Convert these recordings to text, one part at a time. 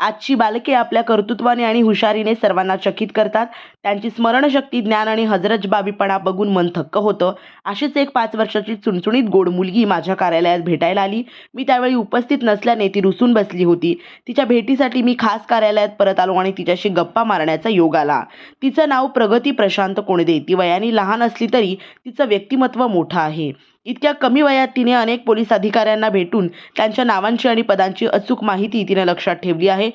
आजची बालके आपल्या कर्तृत्वाने आणि हुशारीने सर्वांना चकित करतात. त्यांची स्मरणशक्ती ज्ञान आणि हजरजबाबीपणा बघून मन थक्क होतं. अशीच एक पाच वर्षाची चुणचुणीत गोड मुलगी माझ्या कार्यालयात भेटायला आली. मी त्यावेळी उपस्थित नसल्याने ती रुसून बसली होती. तिच्या भेटीसाठी मी खास कार्यालयात परत आलो आणि तिच्याशी गप्पा मारण्याचा योग आला. तिचं नाव प्रगती प्रशांत कोणदे ती वयाने लहान असली तरी तिचं व्यक्तिमत्व मोठं आहे. इतक्या कमी वयात तिने अनेक पोलीस अधिकाऱ्यांना भेटून त्यांच्या नावांची आणि पदांची अचूक माहिती तिने लक्षात ठेवली आहे.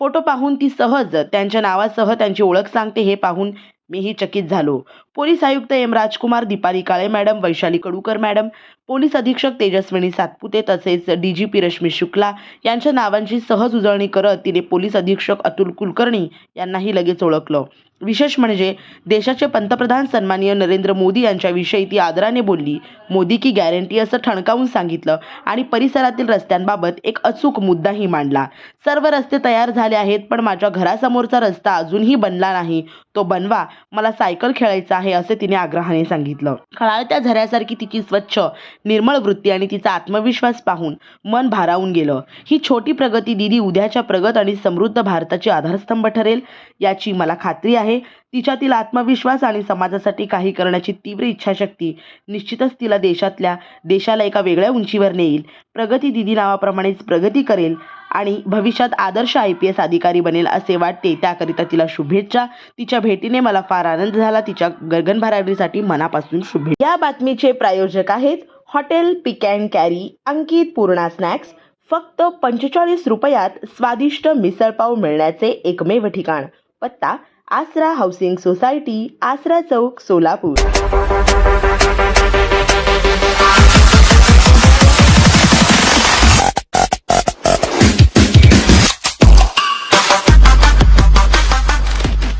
फोटो पाहून ती सहज त्यांच्या नावासह त्यांची ओळख सांगते हे पाहून मीही चकित झालो. पोलीस आयुक्त M Rajkumar Deepali Kale madam Vaishali Kadukar madam police अधीक्षक तेजस्विनी सातपुते तसेच D G P Rashmi Shukla यांच्या नावांची सहज उजळणी करत तिने पोलीस अधीक्षक अतुल कुलकर्णी यांनाही लगेच ओळखलं. विशेष म्हणजे देशाचे पंतप्रधान सन्माननीय नरेंद्र मोदी यांच्याविषयी ती आदराने बोलली. मोदी की गॅरंटी असं ठणकावून सांगितलं आणि परिसरातील रस्त्यांबाबत एक अचूक मुद्दाही मांडला. सर्व रस्ते तयार झाले आहेत पण माझ्या घरासमोरचा रस्ता अजूनही बनला नाही. तो बनवा मला सायकल खेळायचा आहे असे तिने आग्रहाने सांगितलं. खळाळत्या झऱ्यासारखी तिची स्वच्छ निर्मळ वृत्ती आणि तिचा आत्मविश्वास पाहून मन भारावून गेलं. ही छोटी प्रगती दिदी उद्याच्या प्रगत आणि समृद्ध भारताची आधारस्तंभ ठरेल याची मला खात्री आहे. तिच्यातील आत्मविश्वास आणि समाजासाठी काही करण्याची तीव्र इच्छाशक्ती निश्चितच तिला देशातल्या देशाला एका वेगळ्या उंचीवर नेईल. प्रगती दिदी नावाप्रमाणेच प्रगती करेल आणि भविष्यात आदर्श आय पी एस अधिकारी बनेल असे वाटते. त्याकरिता तिला शुभेच्छा. तिच्या भेटीने मला फार आनंद झाला. तिच्या गगनभरारीसाठी मनापासून शुभेच्छा. या बातमीचे प्रायोजक आहेत hotel pick and carry Ankit Purna snacks. फक्त पंचेचाळीस रुपयात स्वादिष्ट मिसळपाव मिळण्याचे एकमेव ठिकाण. पत्ता आसरा हाऊसिंग सोसायटी आसरा चौक सोलापूर.